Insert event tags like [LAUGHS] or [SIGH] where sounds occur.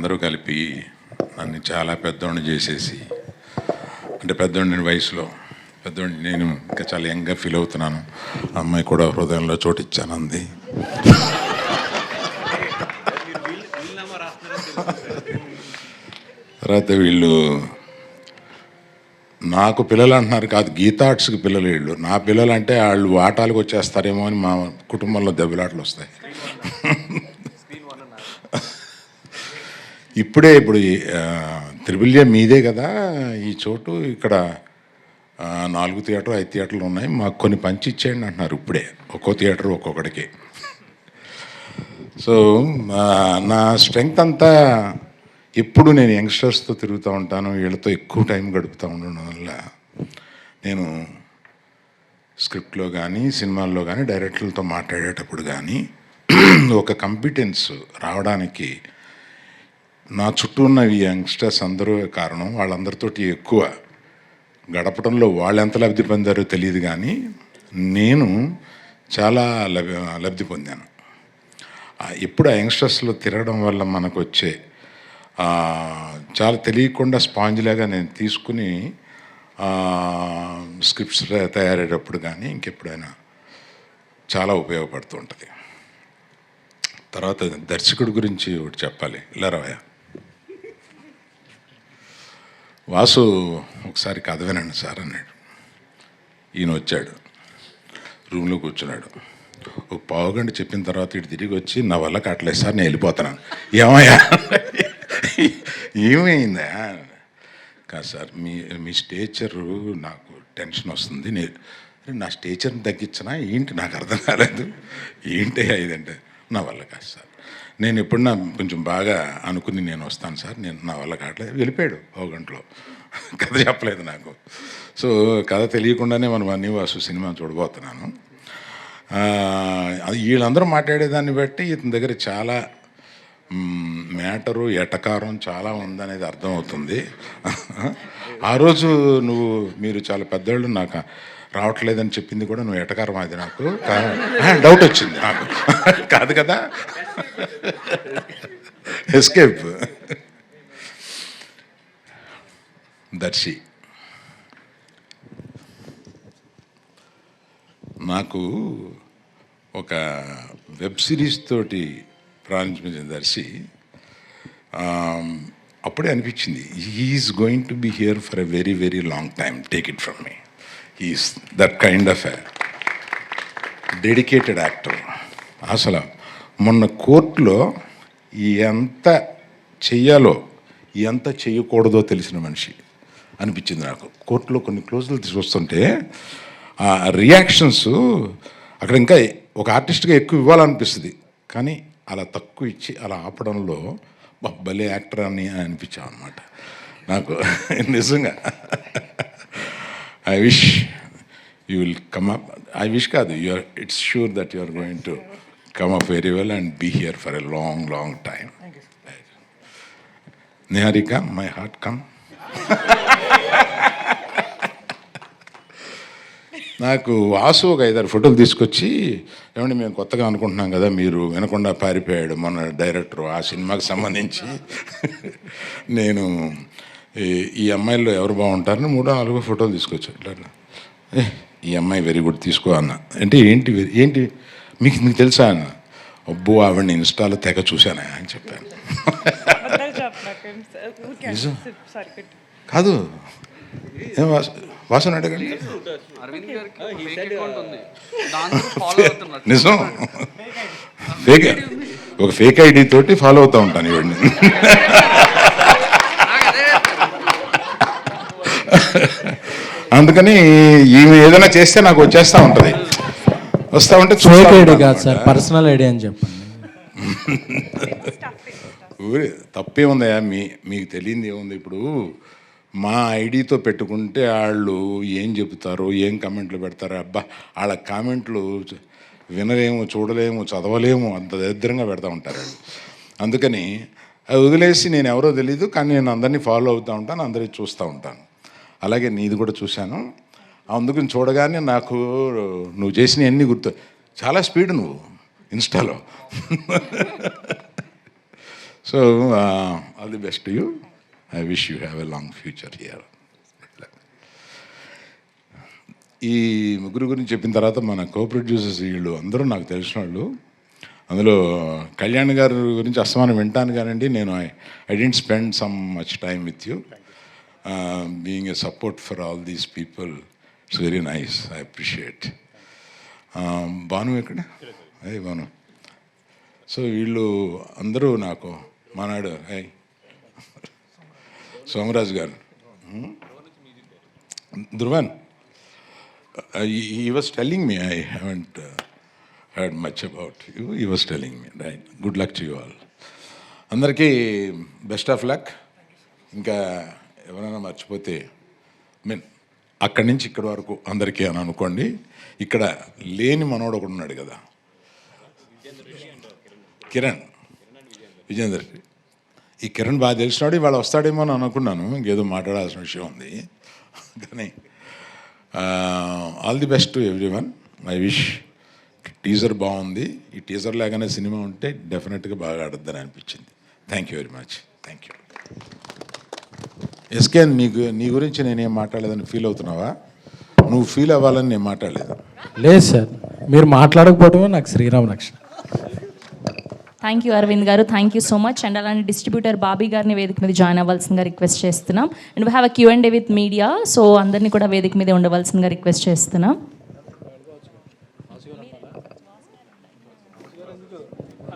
అందరూ కలిపి నన్ను చాలా పెద్దోడిని చేసేసి అంటే పెద్దోడిని వయసులో పెద్దోడిని నేను ఇంకా చాలా యంగ్గా ఫీల్ అవుతున్నాను. అమ్మాయి కూడా హృదయంలో చోటిచ్చాను అంది తర్వాత వీళ్ళు నాకు పిల్లలు అంటున్నారు కాదు గీతాట్స్కి పిల్లలు వీళ్ళు. నా పిల్లలు అంటే వాళ్ళు ఆటాలకు వచ్చేస్తారేమో అని మా కుటుంబంలో దెబ్బలాటలు వస్తాయి. ఇప్పుడే ఇప్పుడు త్రిబుల్య మీదే కదా ఈ చోటు. ఇక్కడ నాలుగు థియేటర్ ఐదు థియేటర్లు ఉన్నాయి. మాకు కొన్ని పంచి ఇచ్చేయండి అంటున్నారు ఇప్పుడే. ఒక్కో థియేటర్ ఒక్కొక్కడికి. సో నా స్ట్రెంగ్త్ అంతా ఎప్పుడు నేను యంగ్స్టర్స్తో తిరుగుతూ ఉంటాను. వీళ్ళతో ఎక్కువ టైం గడుపుతూ ఉండడం వల్ల నేను స్క్రిప్ట్లో కానీ సినిమాల్లో కానీ డైరెక్టర్లతో మాట్లాడేటప్పుడు కానీ ఒక కంపిటెన్స్ రావడానికి నా చుట్టూ ఉన్న ఈ యంగ్స్టర్స్ అందరూ కారణం వాళ్ళందరితోటి ఎక్కువ. గడపడంలో వాళ్ళు ఎంత లబ్ధి పొందారో తెలియదు కానీ నేను చాలా లబ్ లబ్ధి పొందాను. ఎప్పుడు ఆ యంగ్స్టర్స్లో తిరగడం వల్ల మనకు వచ్చే చాలా తెలియకుండా స్పాంజ్ లాగా నేను తీసుకుని స్క్రిప్ట్స్ తయారయ్యేటప్పుడు కానీ ఇంకెప్పుడైనా చాలా ఉపయోగపడుతూ ఉంటుంది. తర్వాత దర్శకుడి గురించి ఒకటి చెప్పాలి. ఇలా రావయ్యా? వాసు ఒకసారి కథ వినండి సార్ అన్నాడు. ఈయన వచ్చాడు. రూమ్లో కూర్చున్నాడు. ఒక పావు గంట చెప్పిన తర్వాత ఇటు తిరిగి వచ్చి నా వల్ల కట్టలేదు సార్ నేను వెళ్ళిపోతున్నాను. ఏమయ్యా? ఏమైందా? కాదు సార్ మీ మీ స్టేచరు నాకు టెన్షన్ వస్తుంది. నేను నా స్టేచర్ని తగ్గించినా? ఏంటి? నాకు అర్థం కాలేదు. ఏంటి ఇదంటే? నా వల్ల కాదు సార్. నేను ఎప్పుడన్నా కొంచెం బాగా అనుకుని నేను వస్తాను సార్ నేను నా వల్ల కావట్లేదు. వెళ్ళిపోయాడు ఒక గంటలో. కథ చెప్పలేదు నాకు. సో కథ తెలియకుండానే మనం అన్ని వాసు సినిమా చూడబోతున్నాను. అది వీళ్ళందరూ మాట్లాడేదాన్ని బట్టి ఇతని దగ్గర చాలా మేటరు మ్యాటరు ఎటకారం చాలా ఉందనేది అర్థమవుతుంది. ఆ రోజు నువ్వు మీరు చాలా పెద్దవాళ్ళు నాకు రావట్లేదని చెప్పింది కూడా నువ్వు ఎటకారం అది నాకు. డౌట్ వచ్చింది నాకు. కాదు కదా? ఎస్కేప్ దర్శి. నాకు ఒక వెబ్ సిరీస్ తోటి ప్రారంభించిన దర్శి. అప్పుడే అనిపించింది he is going to be here for a very very long time take it from me is that kind of a dedicated actor అసలు మొన్న కోర్టులో ఎంత చెయ్యాలో ఎంత చేయకూడదో తెలిసిన మనిషి అనిపించింది నాకు. కోర్టులో కొన్ని క్లోజులు తీసుకొస్తుంటే ఆ రియాక్షన్స్ అక్కడ ఇంకా ఒక ఆర్టిస్ట్గా ఎక్కువ ఇవ్వాలనిపిస్తుంది. కానీ అలా తక్కువ ఇచ్చి అలా ఆపడంలో భలే యాక్టర్ అని అనిపించాం అనమాట నాకు నిజంగా. I wish you will come up I wish కాదు you are it's sure that you are going to come up very well and be here for a long long time Niharika my heart come నాకు వాసు ఒక ఐదారు ఫోటోలు తీసుకొచ్చి ఏమంటే మేము కొత్తగా అనుకుంటున్నాం కదా మీరు వినకుండా పారిపోయాడు మన డైరెక్టర్ ఆ సినిమాకి సంబంధించి. నేను ఈ- ఈ అమ్మాయిల్లో ఎవరు బాగుంటారని మూడో నాలుగో ఫోటోలు తీసుకొచ్చాను ఇట్లా ఈ అమ్మాయి వెరీ గుడ్ తీసుకో అన్న. అంటే ఏంటి ఏంటి మీకు మీకు తెలుసా అన్న? అబ్బో ఆవిడని ఇన్స్టాలో తెగ చూశానా అని చెప్పాను. కాదు. ఏం వాస వాసన అడగండి. ఫాలో [LAUGHS] అవుతున్నారు. నిజం. ఫేక్ ఒక ఫేక్ ఐడి తోటి ఫాలో అవుతూ ఉంటాను ఇవన్నీ [LAUGHS] నాకు అదే అందుకని ఈమె ఏదైనా చేస్తే నాకు వచ్చేస్తూ ఉంటుంది. వస్తూ ఉంటే ఫేక్ ఐడి కాదు సార్. పర్సనల్ ఐడి అని చెప్పండి. ఊరే తప్పే ఉందయ్యా మీ మీకు తెలియంది ఏముంది ఇప్పుడు? మా ఐడితో పెట్టుకుంటే వాళ్ళు ఏం చెబుతారో ఏం కామెంట్లు పెడతారో అబ్బా వాళ్ళ కామెంట్లు వినలేము చూడలేము చదవలేము అంత దరిద్రంగా పెడతా ఉంటారు వాళ్ళు అందుకని అది వదిలేసి నేను ఎవరో తెలియదు కానీ నేను అందరినీ ఫాలో అవుతూ ఉంటాను అందరినీ చూస్తూ ఉంటాను. అలాగే నీది కూడా చూశాను. అందుకని చూడగానే నాకు నువ్వు చేసిన అన్నీ గుర్తు చాలా స్పీడ్ నువ్వు ఇన్స్టాలో. So all the best you. I wish you have a long future here. ఈ ముగ్గురు గురించి చెప్పిన తర్వాత మన కో ప్రొడ్యూసర్స్ వీళ్ళు అందరూ నాకు తెలిసిన వాళ్ళు. అందులో కళ్యాణ్ గారి గురించి అస్తమానం వింటాను కానండి. నేను I I didn't spend some much time with you Being a support for all these people it's very nice I appreciate Bhanu ఎక్కడ అయ్యి భాను సో వీళ్ళు అందరూ నాకు మానాడు high Somaraju garu Dhruvan uh, he, he was telling me, I haven't uh, heard much about you. He was telling me, right? Good luck to you all. అందరికీ best of luck ఇంకా ఎవరైనా మర్చిపోతే mean అక్కడి నుంచి ఇక్కడి వరకు అందరికీ అని అనుకోండి ఇక్కడ లేని మనోడు ఒకడు ఉన్నాడు కదా. కిరణ్. విజేందర్. ఈ కిరణ్ బాగా తెలిసినాడు ఇవాళ వస్తాడేమో అని అనుకున్నాను ఇంకేదో మాట్లాడాల్సిన విషయం ఉంది. కానీ all the best to everyone I wish teaser బాగుంది. ఈ టీజర్ లాగానే సినిమా ఉంటే డెఫినెట్గా బాగా ఆడద్దని అనిపించింది. Thank you very much thank you SK నీకు నీ గురించి నేనేం మాట్లాడలేదని ఫీల్ అవుతున్నావా? నువ్వు ఫీల్ అవ్వాలని నేను మాట్లాడలేదు. లేదు సార్. మీరు మాట్లాడకపోవడమే నాకు శ్రీరామ్ రక్షణ. Thank you Aravind garu. Thank you so much and అలానే డిస్ట్రిబ్యూటర్ బాబీ గారిని వేదిక మీద జాయిన్ అవ్వాల్సిందిగా రిక్వెస్ట్ చేస్తున్నాం. And we have a Q and A with media so అందరినీ కూడా వేదిక మీద ఉండవలసిందిగా రిక్వెస్ట్ చేస్తున్నాం.